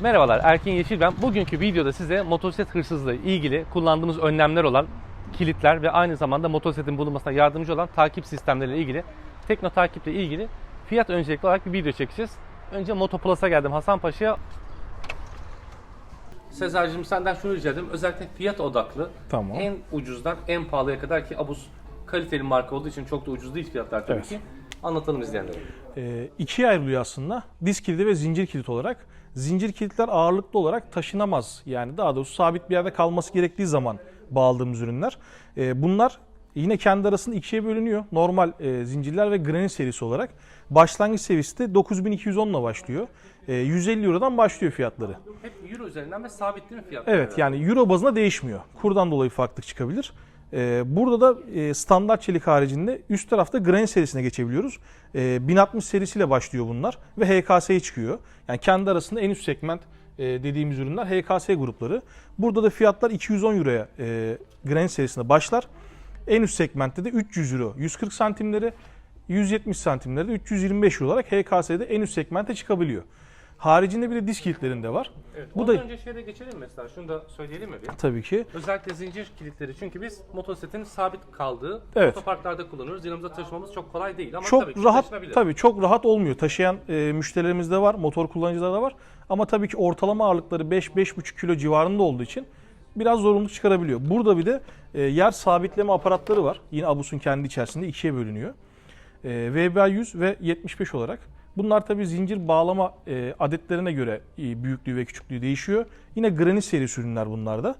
Merhabalar Erkin Yeşil ben. Bugünkü videoda size motosiklet hırsızlığı ilgili kullandığımız önlemler olan kilitler ve aynı zamanda motosikletin bulunmasına yardımcı olan takip sistemleriyle ilgili tekno takiple ilgili fiyat öncelikli olarak bir video çekeceğiz. Önce Motoplus'a geldim Hasan Paşa'ya. Sezar'cığım senden şunu rica ederim. Özellikle fiyat odaklı. Tamam. En ucuzdan en pahalıya kadar ki Abus kaliteli marka olduğu için çok da ucuz değil fiyatlar tabii Evet. ki. Anlatalım izleyenlere. e, ikiye ayrılıyor aslında. Disk kilidi ve zincir kilit olarak. Zincir kilitler ağırlıklı olarak taşınamaz. Yani daha doğrusu sabit bir yerde kalması gerektiği zaman bağladığımız ürünler. E, bunlar yine kendi arasında ikiye bölünüyor. Normal e, zincirler ve granit serisi olarak. Başlangıç seviyesi de 9210 ile başlıyor. E, 150 Euro'dan başlıyor fiyatları. Hep euro üzerinden ve sabit değil mi fiyatlar? Evet yani euro bazında değişmiyor. Kurdan dolayı farklılık çıkabilir. Ee, burada da e, standart çelik haricinde üst tarafta Grain serisine geçebiliyoruz. Ee, 1060 serisiyle başlıyor bunlar ve HKS'ye çıkıyor. Yani kendi arasında en üst segment e, dediğimiz ürünler HKS grupları. Burada da fiyatlar 210 Euro'ya e, Grain serisinde başlar. En üst segmentte de 300 Euro 140 santimleri, 170 santimleri de 325 Euro olarak HKS'de en üst segmente çıkabiliyor. Haricinde bir de disk kilitlerinde var. Evet, Bu da- önce şeye de geçelim mesela. Şunu da söyleyelim mi bir? Tabii ki. Özellikle zincir kilitleri çünkü biz motosikletin sabit kaldığı Evet. otoparklarda kullanıyoruz. Yanımıza taşımamız çok kolay değil ama çok tabii ki rahat tabii çok rahat olmuyor. Taşıyan e, müşterilerimiz de var, motor kullanıcılar da var. Ama tabii ki ortalama ağırlıkları 5-5,5 kilo civarında olduğu için biraz zorunluluk çıkarabiliyor. Burada bir de e, yer sabitleme aparatları var. Yine Abus'un kendi içerisinde ikiye bölünüyor. E, VBA 100 ve 75 olarak. Bunlar tabii zincir bağlama e, adetlerine göre e, büyüklüğü ve küçüklüğü değişiyor. Yine granit serisi ürünler bunlar da.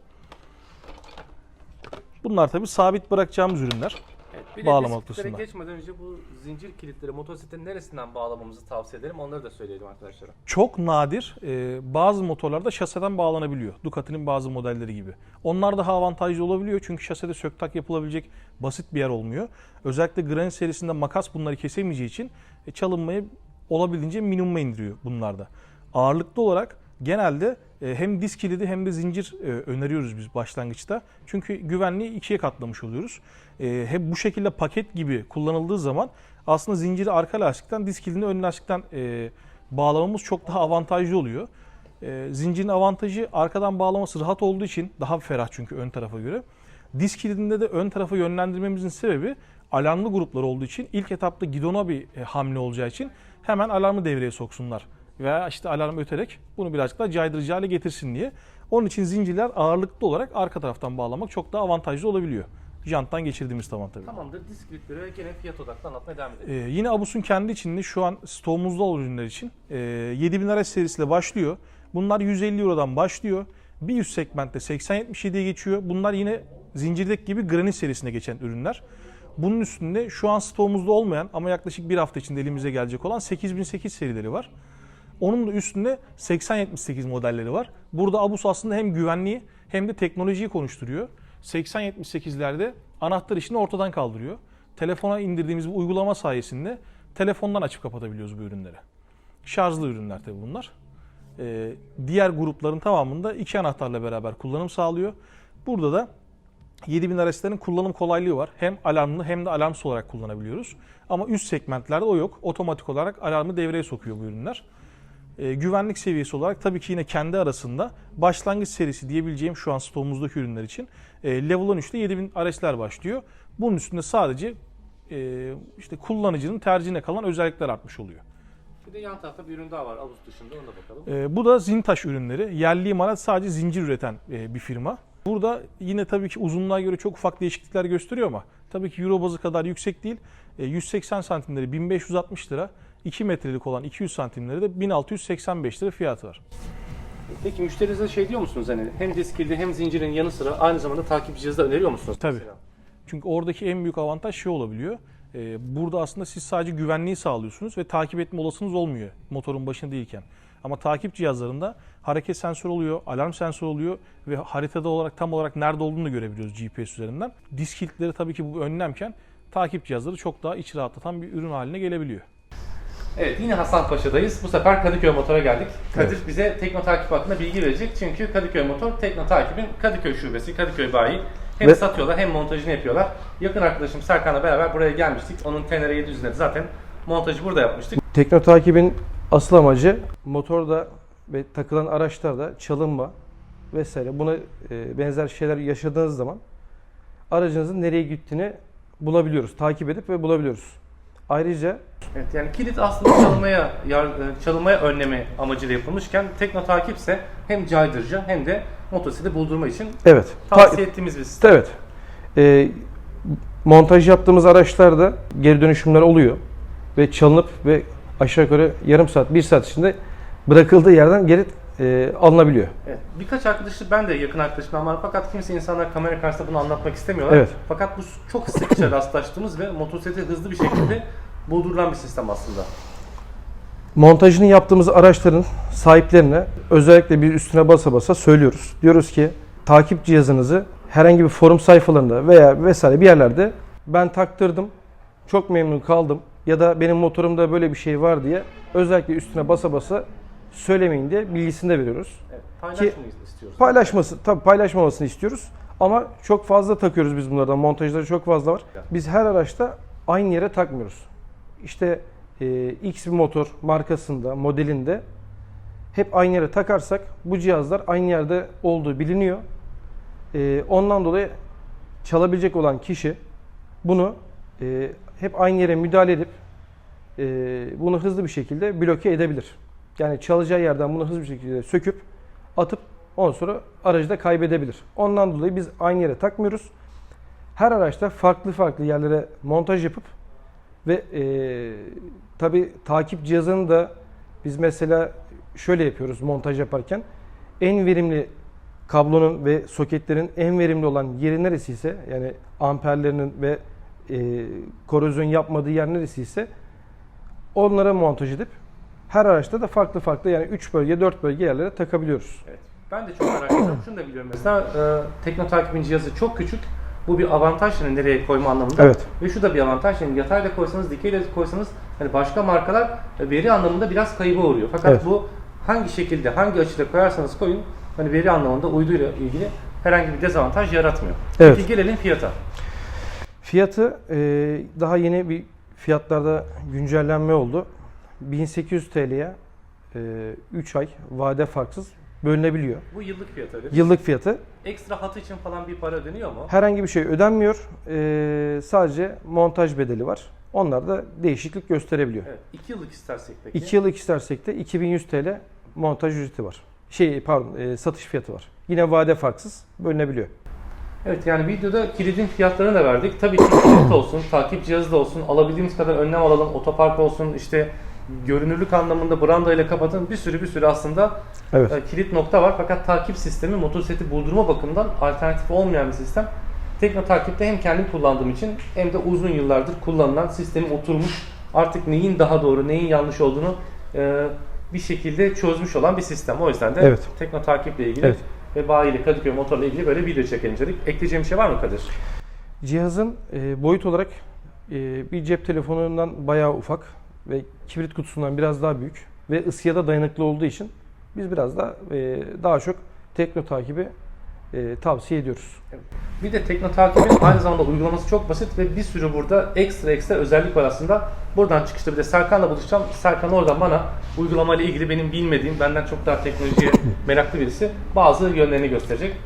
Bunlar tabii sabit bırakacağımız ürünler. Evet, bir de bağlama noktasında. geçmeden önce bu zincir kilitleri motosikletin neresinden bağlamamızı tavsiye ederim. Onları da söyleyelim arkadaşlara. çok nadir e, bazı motorlarda şaseden bağlanabiliyor. Ducati'nin bazı modelleri gibi. Onlar daha avantajlı olabiliyor çünkü şasede söktak yapılabilecek basit bir yer olmuyor. Özellikle Granit serisinde makas bunları kesemeyeceği için e, çalınmayı olabildiğince minimuma indiriyor bunlarda. Ağırlıklı olarak genelde e, hem disk kilidi hem de zincir e, öneriyoruz biz başlangıçta. Çünkü güvenliği ikiye katlamış oluyoruz. E, hep bu şekilde paket gibi kullanıldığı zaman aslında zinciri arka lastikten, disk kilidini ön lastikten bağlamamız çok daha avantajlı oluyor. Zincirin avantajı arkadan bağlaması rahat olduğu için daha ferah çünkü ön tarafa göre. Disk kilidinde de ön tarafa yönlendirmemizin sebebi alarmlı gruplar olduğu için ilk etapta gidona bir hamle olacağı için hemen alarmı devreye soksunlar. Veya işte alarm öterek bunu birazcık daha caydırıcı hale getirsin diye. Onun için zincirler ağırlıklı olarak arka taraftan bağlamak çok daha avantajlı olabiliyor. Janttan geçirdiğimiz zaman tabii. Tamamdır. Disk kilitleri ve gene fiyat odaklı anlatmaya devam edelim. Ee, yine Abus'un kendi içinde şu an stoğumuzda olan ürünler için e, 7000 RS serisiyle başlıyor. Bunlar 150 Euro'dan başlıyor. Bir üst segmentte 80-77'ye geçiyor. Bunlar yine zincirdeki gibi Granit serisine geçen ürünler. Bunun üstünde şu an stoğumuzda olmayan ama yaklaşık bir hafta içinde elimize gelecek olan 8008 serileri var. Onun da üstünde 8078 modelleri var. Burada Abus aslında hem güvenliği hem de teknolojiyi konuşturuyor. 8078'lerde anahtar işini ortadan kaldırıyor. Telefona indirdiğimiz bir uygulama sayesinde telefondan açıp kapatabiliyoruz bu ürünleri. Şarjlı ürünler tabii bunlar. Ee, diğer grupların tamamında iki anahtarla beraber kullanım sağlıyor. Burada da 7000 RS'lerin kullanım kolaylığı var. Hem alarmlı hem de alarmsız olarak kullanabiliyoruz. Ama üst segmentlerde o yok. Otomatik olarak alarmı devreye sokuyor bu ürünler. Ee, güvenlik seviyesi olarak tabii ki yine kendi arasında başlangıç serisi diyebileceğim şu an stoğumuzdaki ürünler için e, Level 13'te 7000 RS'ler başlıyor. Bunun üstünde sadece e, işte kullanıcının tercihine kalan özellikler artmış oluyor. Bir de yan tarafta bir ürün daha var Abus dışında ona da bakalım. E, bu da Zintaş ürünleri. Yerli imalat sadece zincir üreten e, bir firma. Burada yine tabii ki uzunluğa göre çok ufak değişiklikler gösteriyor ama tabii ki euro bazı kadar yüksek değil. E, 180 santimleri 1560 lira, 2 metrelik olan 200 santimleri de 1685 lira fiyatı var. Peki müşterinize şey diyor musunuz hani hem disk kilidi hem zincirin yanı sıra aynı zamanda takip cihazı da öneriyor musunuz? Tabii. mesela? Çünkü oradaki en büyük avantaj şey olabiliyor. Ee, burada aslında siz sadece güvenliği sağlıyorsunuz ve takip etme olasılığınız olmuyor motorun başında değilken. Ama takip cihazlarında hareket sensörü oluyor, alarm sensörü oluyor ve haritada olarak tam olarak nerede olduğunu da görebiliyoruz GPS üzerinden. Disk kilitleri tabii ki bu önlemken takip cihazları çok daha iç rahatlatan bir ürün haline gelebiliyor. Evet yine Hasanpaşa'dayız. Bu sefer Kadıköy Motor'a geldik. Kadir bize Tekno Takip hakkında bilgi verecek. Çünkü Kadıköy Motor Tekno Takip'in Kadıköy şubesi, Kadıköy bayi. Hem Ve- satıyorlar hem montajını yapıyorlar. Yakın arkadaşım Serkan'la beraber buraya gelmiştik. Onun Tenere 700'ünde de zaten montajı burada yapmıştık. Tekno takibin asıl amacı motorda ve takılan araçlarda çalınma vesaire buna e, benzer şeyler yaşadığınız zaman aracınızın nereye gittiğini bulabiliyoruz. Takip edip ve bulabiliyoruz. Ayrıca Evet yani kilit aslında çalınmaya e, çalınmaya önleme amacıyla yapılmışken tekno takip ise hem caydırıcı hem de motosikleti buldurma için evet ta- tavsiye ettiğimiz bir sistem. Evet. Ee, montaj yaptığımız araçlarda geri dönüşümler oluyor ve çalınıp ve aşağı yukarı yarım saat, bir saat içinde bırakıldığı yerden geri e, alınabiliyor. Evet. Birkaç arkadaşı ben de yakın arkadaşımdan var fakat kimse insanlar kamera karşısında bunu anlatmak istemiyorlar. Evet. Fakat bu çok sıkça rastlaştığımız ve motosiklete hızlı bir şekilde buldurulan bir sistem aslında. Montajını yaptığımız araçların sahiplerine özellikle bir üstüne basa basa söylüyoruz. Diyoruz ki takip cihazınızı herhangi bir forum sayfalarında veya vesaire bir yerlerde ben taktırdım, çok memnun kaldım ya da benim motorumda böyle bir şey var diye özellikle üstüne basa basa söylemeyin diye bilgisini de veriyoruz. Evet. Paylaşmayı istiyoruz. Paylaşması, tabii paylaşmamasını istiyoruz. Ama çok fazla takıyoruz biz bunlardan. Montajları çok fazla var. Biz her araçta aynı yere takmıyoruz. İşte e, X bir motor markasında, modelinde hep aynı yere takarsak bu cihazlar aynı yerde olduğu biliniyor. E, ondan dolayı çalabilecek olan kişi bunu e, hep aynı yere müdahale edip e, bunu hızlı bir şekilde bloke edebilir. Yani çalacağı yerden bunu hızlı bir şekilde söküp atıp ondan sonra aracı da kaybedebilir. Ondan dolayı biz aynı yere takmıyoruz. Her araçta farklı farklı yerlere montaj yapıp ve e, tabi takip cihazını da biz mesela şöyle yapıyoruz montaj yaparken en verimli kablonun ve soketlerin en verimli olan yeri neresi ise yani amperlerinin ve e, korozyon yapmadığı yer neresi ise onlara montaj edip her araçta da farklı farklı yani 3 bölge 4 bölge yerlere takabiliyoruz. Evet. Ben de çok araştırdım. Şunu da biliyorum mesela e, tekno takibin cihazı çok küçük. Bu bir avantaj yani nereye koyma anlamında. Evet. Ve şu da bir avantaj yani yatayla koysanız, dikeyle koysanız hani başka markalar e, veri anlamında biraz kayıba uğruyor. Fakat Evet. bu hangi şekilde, hangi açıda koyarsanız koyun hani veri anlamında uyduyla ilgili herhangi bir dezavantaj yaratmıyor. Evet. Peki gelelim fiyata. Fiyatı e, daha yeni bir fiyatlarda güncellenme oldu. 1800 TL'ye 3 ay vade farksız bölünebiliyor. Bu yıllık fiyatı öyle. Yıllık fiyatı. Ekstra hat için falan bir para ödeniyor mu? Herhangi bir şey ödenmiyor. E, sadece montaj bedeli var. Onlar da değişiklik gösterebiliyor. Evet. 2 yıllık istersek peki. 2 yıllık istersek de 2100 TL montaj ücreti var. Şey pardon e, satış fiyatı var. Yine vade farksız bölünebiliyor. Evet yani videoda kilidin fiyatlarını da verdik. Tabii ki kilit olsun, takip cihazı da olsun, alabildiğimiz kadar önlem alalım. Otopark olsun, işte görünürlük anlamında branda ile kapatın. Bir sürü bir sürü aslında Evet. e, kilit nokta var. Fakat takip sistemi motosikleti buldurma bakımından alternatif olmayan bir sistem. Tekno takipte hem kendim kullandığım için hem de uzun yıllardır kullanılan sistemi oturmuş. Artık neyin daha doğru, neyin yanlış olduğunu e, bir şekilde çözmüş olan bir sistem. O yüzden de Evet. tekno takiple ilgili Evet. Ve bayiyle Kadıköy motorla ilgili böyle video çekelim dedik. Ekleyeceğim bir şey var mı Kadir? Cihazın e, boyut olarak e, bir cep telefonundan bayağı ufak ve kibrit kutusundan biraz daha büyük ve ısıya da dayanıklı olduğu için biz biraz da e, daha çok tekno takibi e, tavsiye ediyoruz. Bir de Tekno takibin aynı zamanda uygulaması çok basit ve bir sürü burada ekstra ekstra özellik var aslında. Buradan çıkışta bir de Serkan'la buluşacağım. Serkan oradan bana uygulamayla ilgili benim bilmediğim, benden çok daha teknolojiye meraklı birisi bazı yönlerini gösterecek.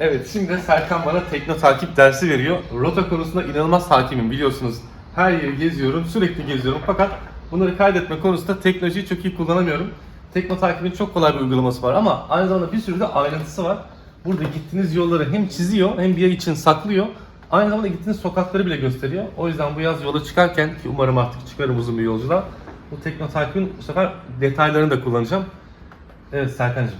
Evet şimdi Serkan bana tekno takip dersi veriyor. Rota konusunda inanılmaz hakimim biliyorsunuz. Her yeri geziyorum, sürekli geziyorum fakat bunları kaydetme konusunda teknolojiyi çok iyi kullanamıyorum. Tekno takibin çok kolay bir uygulaması var ama aynı zamanda bir sürü de ayrıntısı var. Burada gittiğiniz yolları hem çiziyor hem bir ay için saklıyor. Aynı zamanda gittiğiniz sokakları bile gösteriyor. O yüzden bu yaz yola çıkarken ki umarım artık çıkarım uzun bir yolculuğa. Bu tekno takibin bu sefer detaylarını da kullanacağım. Evet Serkan'cığım.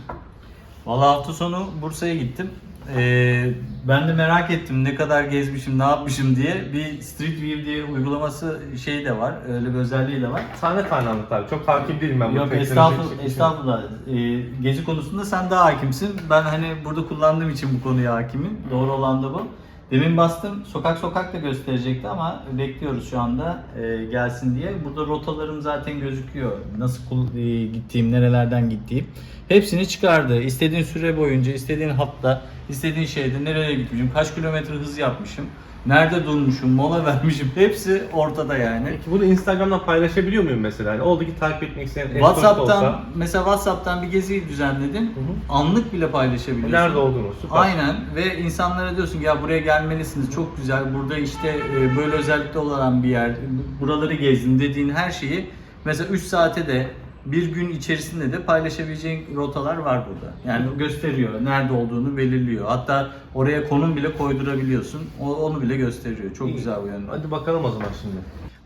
Valla hafta sonu Bursa'ya gittim. Ee, ben de merak ettim ne kadar gezmişim, ne yapmışım diye. Bir Street View diye uygulaması şey de var, öyle bir özelliği de var. Tane anlat abi. Çok hakim değilim ben bu Yok estağfurullah, estağfurullah. Ee, gezi konusunda sen daha hakimsin. Ben hani burada kullandığım için bu konuya hakimim. Doğru olan da bu. Demin bastım, sokak sokak da gösterecekti ama bekliyoruz şu anda e, gelsin diye. Burada rotalarım zaten gözüküyor. Nasıl e, gittiğim, nerelerden gittiğim. Hepsini çıkardı. İstediğin süre boyunca, istediğin hatta, istediğin şeyde nereye gitmişim, kaç kilometre hız yapmışım. nerede durmuşum, mola vermişim hepsi ortada yani. Peki bunu Instagram'dan paylaşabiliyor muyum mesela? Yani oldu ki takip etmek isteyen WhatsApp'tan olsa, mesela WhatsApp'tan bir geziyi düzenledin. hı. Anlık bile paylaşabiliyorsun. nerede olduğunu süper. Aynen ve insanlara diyorsun ki ya buraya gelmelisiniz çok güzel burada işte e, böyle özellikle olan bir yer buraları gezdim dediğin her şeyi mesela 3 saate de bir gün içerisinde de paylaşabileceğin rotalar var burada. Yani gösteriyor nerede olduğunu belirliyor. Hatta oraya konum bile koydurabiliyorsun. O, onu bile gösteriyor. Çok İyi. güzel bu yönden. Hadi bakalım o zaman şimdi.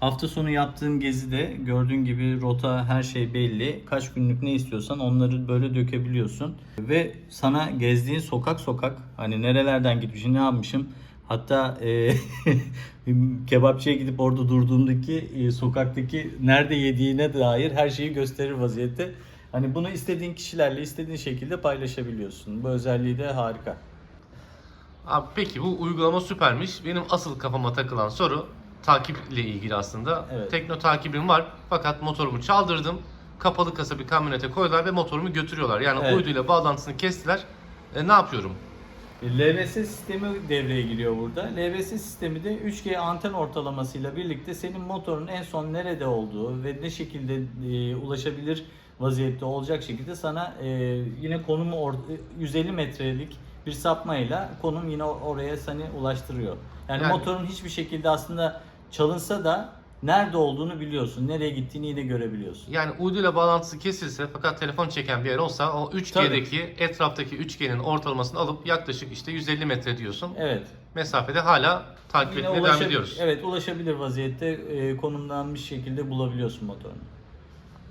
Hafta sonu yaptığın gezide gördüğün gibi rota her şey belli. Kaç günlük ne istiyorsan onları böyle dökebiliyorsun. Ve sana gezdiğin sokak sokak hani nerelerden gitmişim ne yapmışım. Hatta e, kebapçıya gidip orada durduğumdaki e, sokaktaki nerede yediğine dair her şeyi gösterir vaziyette. Hani bunu istediğin kişilerle istediğin şekilde paylaşabiliyorsun. Bu özelliği de harika. Abi peki bu uygulama süpermiş. Benim asıl kafama takılan soru takiple ilgili aslında. Evet. Tekno takibim var fakat motorumu çaldırdım. Kapalı kasa bir kamyonete koydular ve motorumu götürüyorlar. Yani Evet. uyduyla bağlantısını kestiler. E, ne yapıyorum? LVS sistemi devreye giriyor burada. LVS sistemi de 3G anten ortalamasıyla birlikte senin motorun en son nerede olduğu ve ne şekilde e, ulaşabilir vaziyette olacak şekilde sana e, yine konumu or- 150 metrelik bir sapmayla konum yine oraya seni ulaştırıyor. Yani, Yani- motorun hiçbir şekilde aslında çalınsa da nerede olduğunu biliyorsun. Nereye gittiğini yine görebiliyorsun. Yani uyduyla bağlantısı kesilse fakat telefon çeken bir yer olsa o 3G'deki etraftaki 3G'nin ortalamasını alıp yaklaşık işte 150 metre diyorsun. Evet. Mesafede hala takip Yine etmeye devam ulaşabil- ediyoruz. Evet ulaşabilir vaziyette e, konumlanmış şekilde bulabiliyorsun motorunu.